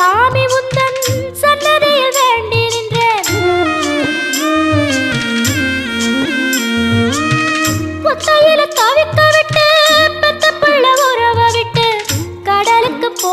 சாமி உந்தன் சன்னதியில் வேண்டி நின்றேன். கொத்தையில தவிக்க விட்டு பெத்த பிள்ளை உறவ விட்டு கடலுக்கு போ